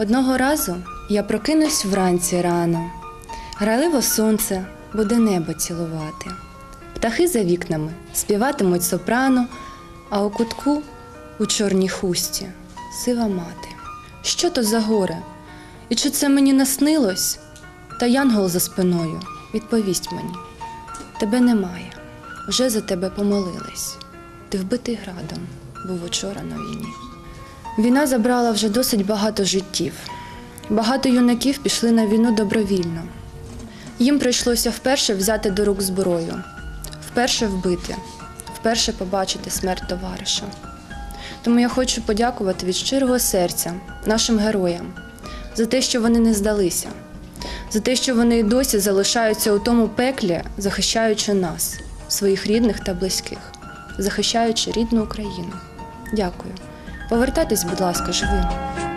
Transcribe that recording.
Одного разу я прокинусь вранці рано. Грайливо сонце буде небо цілувати. Птахи за вікнами співатимуть сопрано, а у кутку у чорній хусті сива мати. Що то за горе? І чи це мені наснилось? Та янгол за спиною відповість мені: Тебе немає, вже за тебе помолились. Ти вбитий градом був учора на війні. Війна забрала вже досить багато життів. Багато юнаків пішли на війну добровільно. Їм прийшлося вперше взяти до рук зброю, вперше вбити, вперше побачити смерть товариша. Тому я хочу подякувати від щирого серця нашим героям за те, що вони не здалися, за те, що вони й досі залишаються у тому пеклі, захищаючи нас, своїх рідних та близьких, захищаючи рідну Україну. Дякую. Повертайтесь, будь ласка, живими.